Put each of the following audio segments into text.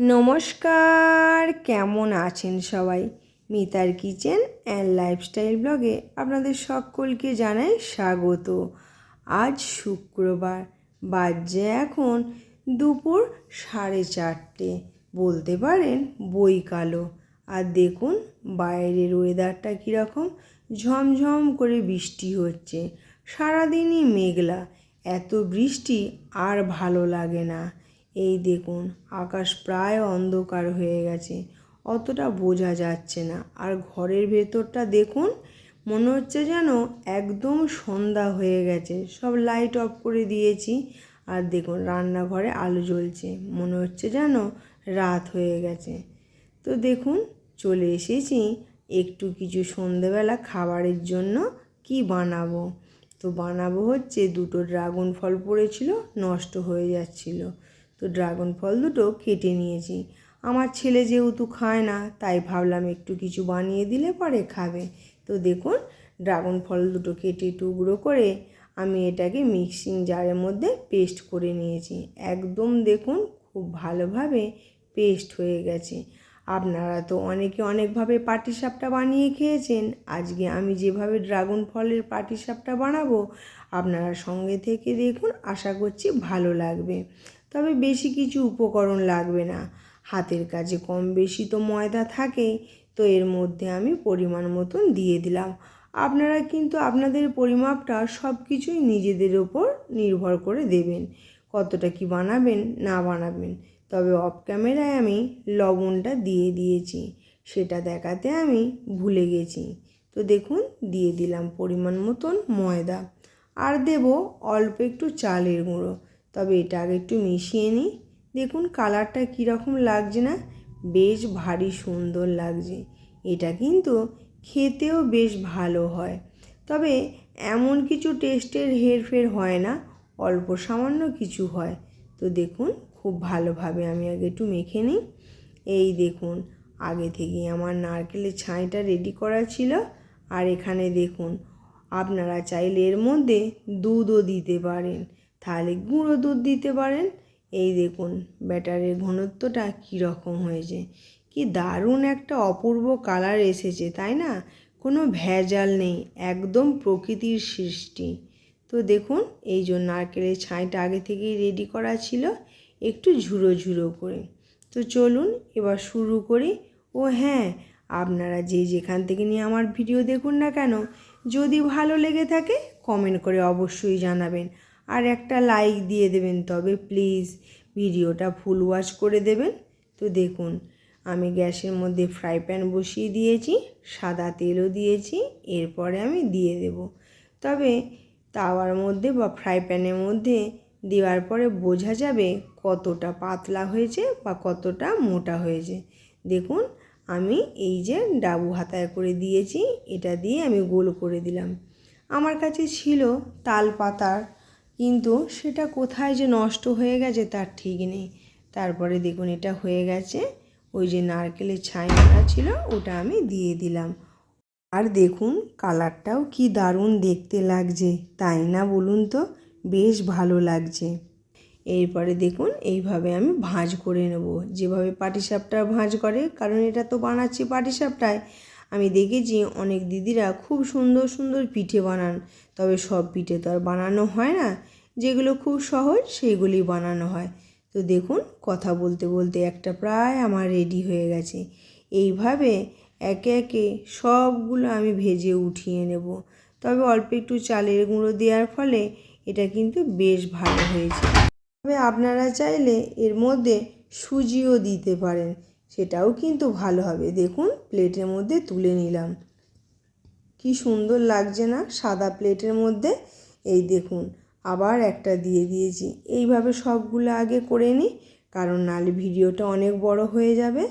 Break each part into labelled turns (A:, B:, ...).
A: নমস্কার, কেমন আছেন সবাই? মিতার কিচেন অ্যান্ড লাইফস্টাইল ব্লগে আপনাদের সকলকে জানাই স্বাগত। আজ শুক্রবার বাজে এখন দুপুর সাড়ে চারটে। বলতে পারেন বই কালো। আর দেখুন, বাইরের ওয়েদারটা কীরকম? ঝমঝম করে বৃষ্টি হচ্ছে। সারাদিনই মেঘলা। এত বৃষ্টি আর ভালো লাগে না। এই দেখুন, আকাশ প্রায় অন্ধকার হয়ে গেছে। অতটা বোঝা যাচ্ছে না। আর ঘরের ভেতরটা দেখুন, মনে হচ্ছে যেন একদম সন্ধ্যা হয়ে গেছে। সব লাইট অফ করে দিয়েছি। আর দেখুন, রান্নাঘরে আলো জ্বলছে। মনে হচ্ছে যেন রাত হয়ে গেছে। তো দেখুন, চলে এসেছি একটু কিছু সন্ধেবেলা খাবারের জন্য কি বানাবো? তো বানাবো হচ্ছে দুটো ড্রাগন ফল পড়েছিল, নষ্ট হয়ে যাচ্ছিল। তো ড্রাগন ফল দুটো কেটে নিয়েছি। আমার ছেলে যেহেতু খায় না, তাই ভাবলাম একটু কিছু বানিয়ে দিলে পরে খাবে। তো দেখুন ড্রাগন ফল দুটো কেটে টুকরো করে আমি এটাকে মিক্সিং জারের মধ্যে পেস্ট করে নিয়েছি। একদম দেখুন, খুব ভালোভাবে পেস্ট হয়ে গেছে। আপনারা তো অনেকে অনেকভাবে পাটিসাপটা বানিয়ে খেয়েছেন। আজকে আমি যেভাবে ড্রাগন ফলের পাটিসাপটা বানাবো, আপনারা সঙ্গে থেকে দেখুন, আশা করছি ভালো লাগবে। তবে বেশি কিছু উপকরণ লাগবে না। হাতের কাজে কম বেশি তো ময়দা থাকেই, তো এর মধ্যে আমি পরিমাণ মতন দিয়ে দিলাম। আপনারা কিন্তু আপনাদের পরিমাপটা সব কিছুই নিজেদের ওপর নির্ভর করে দেবেন, কতটা কি বানাবেন, না বানাবেন। তবে অফ ক্যামেরায় আমি লবণটা দিয়ে দিয়েছি, সেটা দেখাতে আমি ভুলে গেছি। তো দেখুন, দিয়ে দিলাম পরিমাণ মতন ময়দা। আর দেব অল্প একটু চালের গুঁড়ো। তবে এটা আগে একটু মিশিয়ে নিই। দেখুন কালারটা কীরকম লাগছে না? বেশ ভারী সুন্দর লাগছে। এটা কিন্তু খেতেও বেশ ভালো হয়। তবে এমন কিছু টেস্টের হেরফের হয় না, অল্প সামান্য কিছু হয়। তো দেখুন, খুব ভালোভাবে আমি আগে একটু মেখে নিই। এই দেখুন, আগে থেকেই আমার নারকেলের ছাইটা রেডি করা ছিল। আর এখানে দেখুন, আপনারা চাইলে এর মধ্যে দুধও দিতে পারেন। তাহলে গুঁড়ো দুধ দিতে পারেন। এই দেখুন, ব্যাটারের ঘনত্বটা কীরকম হয়েছে। কি দারুণ একটা অপূর্ব কালার এসেছে, তাই না? কোনো ভেজাল নেই, একদম প্রকৃতির সৃষ্টি। তো দেখুন, এই জন্য নারকেলের ছাইটা আগে থেকেই রেডি করা ছিল, একটু ঝুড়ো ঝুড়ো করে। তো চলুন, এবার শুরু করি। ও হ্যাঁ আপনারা যে যেখান থেকে নিয়ে আমার ভিডিও দেখুন না কেন, যদি ভালো লেগে থাকে কমেন্ট করে অবশ্যই জানাবেন। আর একটা লাইক দিয়ে দেবেন তবে প্লিজ ভিডিওটা ফুল ওয়াচ করে দেবেন। তো দেখুন, আমি গ্যাসের মধ্যে ফ্রাই প্যান বসিয়ে দিয়েছি, সাদা তেলও দিয়েছি, এরপরে আমি দিয়ে দেব। তবে তাওয়ার মধ্যে বা ফ্রাই প্যানের মধ্যে দেওয়ার পরে বোঝা যাবে কতটা পাতলা হয়েছে বা কতটা মোটা হয়েছে। দেখুন, আমি এই যে ডাবু হাতায় করে দিয়েছি, এটা দিয়ে আমি গোল করে দিলাম। আমার কাছে ছিল তাল পাতার কিন্তু সেটা কোথায় যে নষ্ট হয়ে গেছে তার ঠিক নেই। তারপরে দেখুন, এটা হয়ে গেছে, ওই যে নারকেলের ছাইটা ছিল, ওটা আমি দিয়ে দিলাম। আর দেখুন, কালারটাও কি দারুণ দেখতে লাগছে, তাই না বলুন তো? বেশ ভালো লাগছে। এরপরে দেখুন, এইভাবে আমি ভাঁজ করে নেব। যেভাবে পাটিসাপটা ভাঁজ করে, কারণ এটা তো বানাচ্ছি পাটিসাপটায় আমি দেখেছি অনেক দিদিরা খুব সুন্দর সুন্দর পিঠে বানান। তবে সব পিঠে তো আর বানানো হয় না। যেগুলো খুব সহজ, সেইগুলি বানানো হয়। তো দেখুন, কথা বলতে বলতে একটা প্রায় আমার রেডি হয়ে গেছে। এইভাবে একে একে সবগুলো আমি ভেজে উঠিয়ে নেব। তবে অল্প একটু চালের গুঁড়ো দেওয়ার ফলে এটা কিন্তু বেশ ভালো হয়েছে। তবে আপনারা চাইলে এর মধ্যে সুজিও দিতে পারেন। সেটাও কিন্তু ভালো হবে। দেখুন, প্লেটের মধ্যে তুলে নিলাম। কি সুন্দর লাগছে না সাদা প্লেটের মধ্যে? এই দেখুন, আবার একটা দিয়ে দিয়েছি। এইভাবে সবগুলো আগে করে নিই কারণ নালে ভিডিওটা অনেক বড় হয়ে যাবে।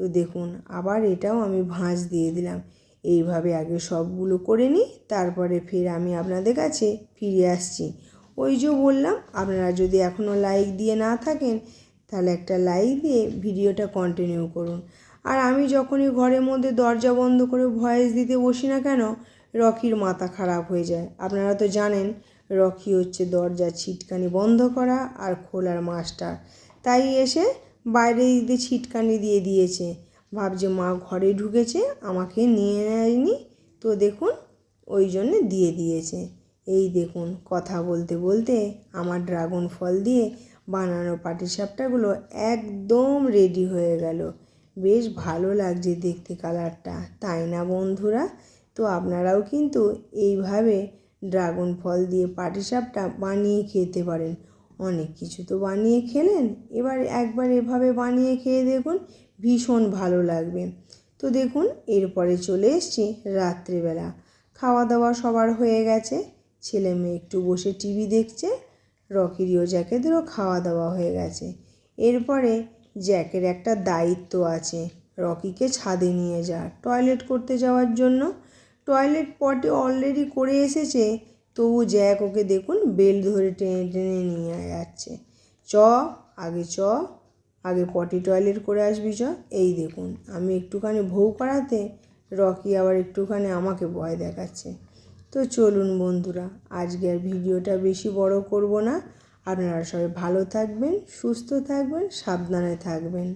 A: তো দেখুন, আবার এটাও আমি ভাঁজ দিয়ে দিলাম। এইভাবে আগে সবগুলো করে নিই তারপরে ফের আমি আপনাদের কাছে ফিরে আসছি। ওই যে বললাম, আপনারা যদি এখনও লাইক দিয়ে না থাকেন তাহলে একটা লাইক দিয়ে ভিডিওটা কন্টিনিউ করুন। আর আমি যখনই ঘরের মধ্যে দরজা বন্ধ করে ভয়েস দিতে বসি না কেন, রকির মাথা খারাপ হয়ে যায়। আপনারা তো জানেন, রকি হচ্ছে দরজা ছিটকানি বন্ধ করা আর খোলার মাস্টার তাই এসে বাইরে দিতে ছিটকানি দিয়ে দিয়েছে। ভাবছে, মা ঘরে ঢুকেছে, আমাকে নিয়ে নেয়নি তো দেখুন, ওই জন্যে দিয়ে দিয়েছে। এই দেখুন, কথা বলতে বলতে আমার ড্রাগন ফল দিয়ে বানানো পাটিসাপটাগুলো একদম রেডি হয়ে গেল। বেশ ভালো লাগছে দেখতে কালারটা তাই না বন্ধুরা? তো আপনারাও কিন্তু এইভাবে ড্রাগন ফল দিয়ে পাটিসাপটা বানিয়ে খেতে পারেন। অনেক কিছু তো বানিয়ে খেলেন, এবার একবার এভাবে বানিয়ে খেয়ে দেখুন, ভীষণ ভালো লাগবে। তো দেখুন, এরপরে চলে এসছি রাত্রিবেলা। খাওয়া দাওয়া সবার হয়ে গেছে, ছেলে মেয়ে একটু বসে টিভি দেখছে রকিরিও জ্যাকেদেরও খাওয়া দাওয়া হয়ে গেছে। এরপরে জ্যাকের একটা দায়িত্ব আছে। রকিকে ছাদে নিয়ে যা। টয়লেট করতে যাওয়ার জন্য। টয়লেট পটে অলরেডি করে এসেছে। তবু জ্যাক ওকে দেখুন বেল ধরে টেনে টেনে নিয়ে যাচ্ছে। চ, আগে চ, আগে পটি টয়লেট করে আসবি চ। এই দেখুন, আমি একটুখানি ভৌ করাতে রকি আবার একটুখানি আমাকে ভয় দেখাচ্ছে। তো চলুন বন্ধুরা আজকে আর ভিডিওটা বেশি বড় করব না। আপনারা সবাই ভালো থাকবেন, সুস্থ থাকবেন, সাবধানে থাকবেন।